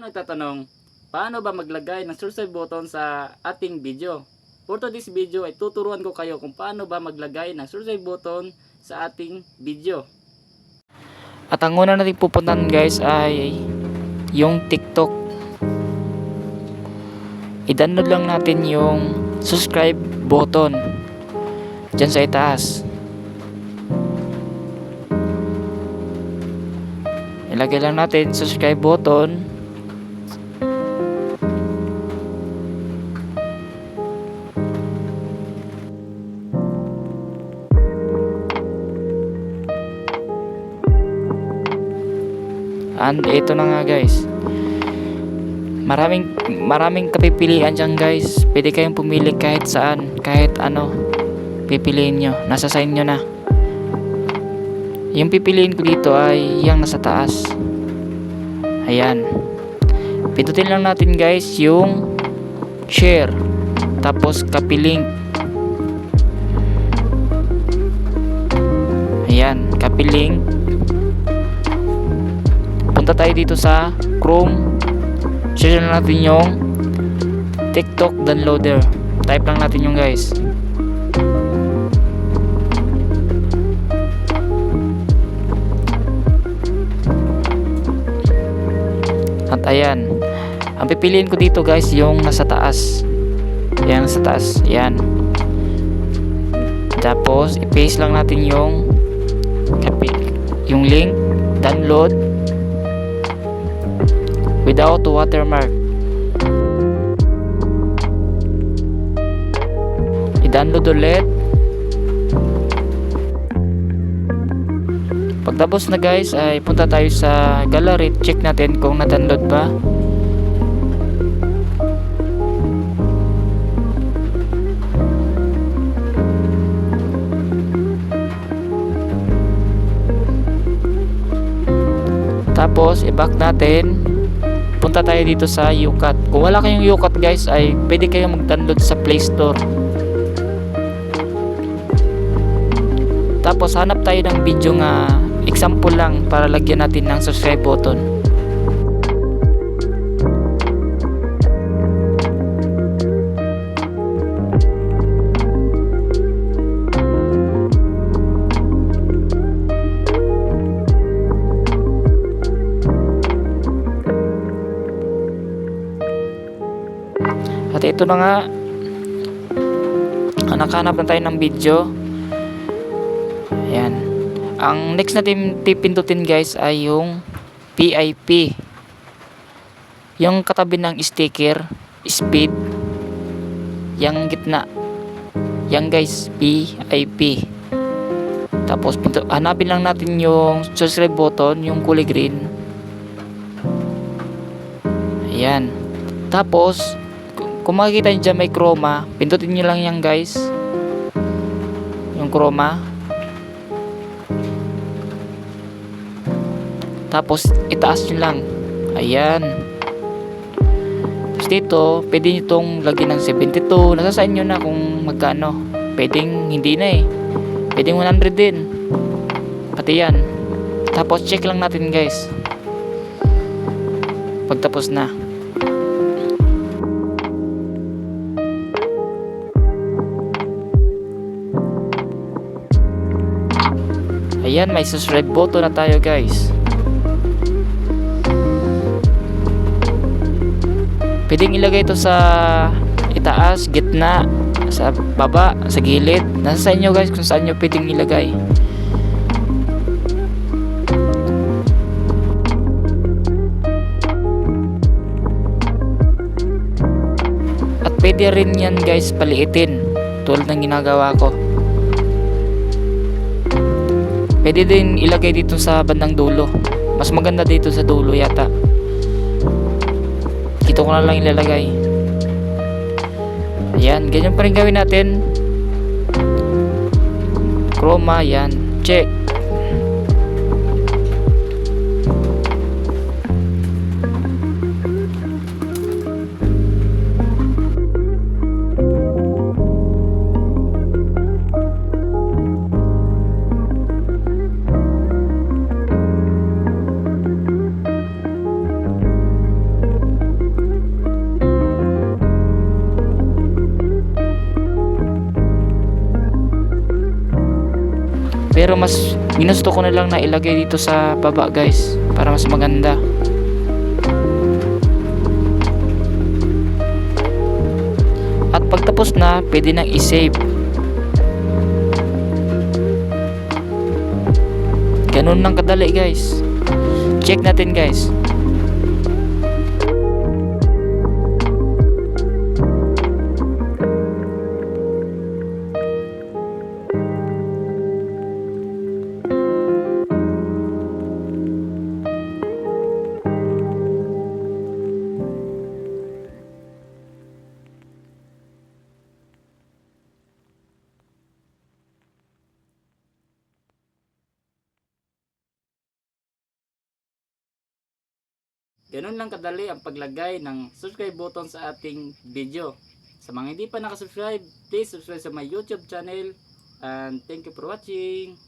nagtatanong, paano ba maglagay ng subscribe button sa ating video? For today's video ay tuturuan ko kayo kung paano ba maglagay ng subscribe button sa ating video. At ang una natin pupuntahan guys ay yung TikTok. I-download lang natin yung subscribe button dyan sa itaas. Ilagay lang natin subscribe button. And ito na nga guys. Maraming maraming kapipilian diyan guys. Pwede kayong pumili kahit saan, kahit ano. Pipiliin nyo. Nasa sa inyo na. Yung pipiliin ko dito ay yung nasa taas. Ayan. Pindutin lang natin guys yung share. Tapos copy link. Ayan, copy link. Punta tayo dito sa Chrome. Share lang natin yung TikTok downloader. Type lang natin yung guys. At ayan. Ang pipiliin ko dito guys yung nasa taas. Yan nasa taas. Yan. Tapos i-paste lang natin yung yung link download without watermark. I-download ulit. Pagtapos na guys ay punta tayo sa gallery, check natin kung na-download ba. Tapos i-back natin. Punta tayo dito sa Ucat. Kung wala kayong Ucat guys ay pwede kayong mag-download sa Play Store. Tapos hanap tayo ng video nga example lang para lagyan natin ng subscribe button. At ito na nga ah, nakahanap na tayo ng video Ayan. Ang next natin pipindutin guys ay yung PIP. Yung katabi ng sticker, speed. Yang gitna. Yan guys, PIP. Tapos hanapin lang natin yung subscribe button, yung kulay green. Ayan. Tapos, kung makikita nyo dyan may chroma, pindutin nyo lang yan guys. Yung chroma. Tapos itaas nyo lang. Ayan. Tapos dito, pwede nyo itong lagyan ng 72. Nasa sa na kung magkano. Pwedeng hindi na eh. Pwedeng 100 din. Pati yan. Tapos check lang natin guys. Pagtapos na. Ayan, may subscribe button na tayo guys. Pwedeng ilagay ito sa itaas, gitna, sa baba, sa gilid. Nasa sa inyo guys kung saan nyo pwedeng ilagay. At pwede rin yan guys paliitin tulad ng ginagawa ko. Pwede din ilagay dito sa bandang dulo. Mas maganda dito sa dulo yata. Dito ko na lang ilalagay. Ayan, ganyan pa rin gawin natin. Chroma, yan. Check. Pero mas ginusto ko na lang na ilagay dito sa baba guys para mas maganda. At pagtapos na, pwede nang i-save. Ganun lang kadali guys. Check natin guys. Ganun lang kadali ang paglagay ng subscribe button sa ating video. Sa mga hindi pa nakasubscribe, please subscribe sa my YouTube channel. And thank you for watching.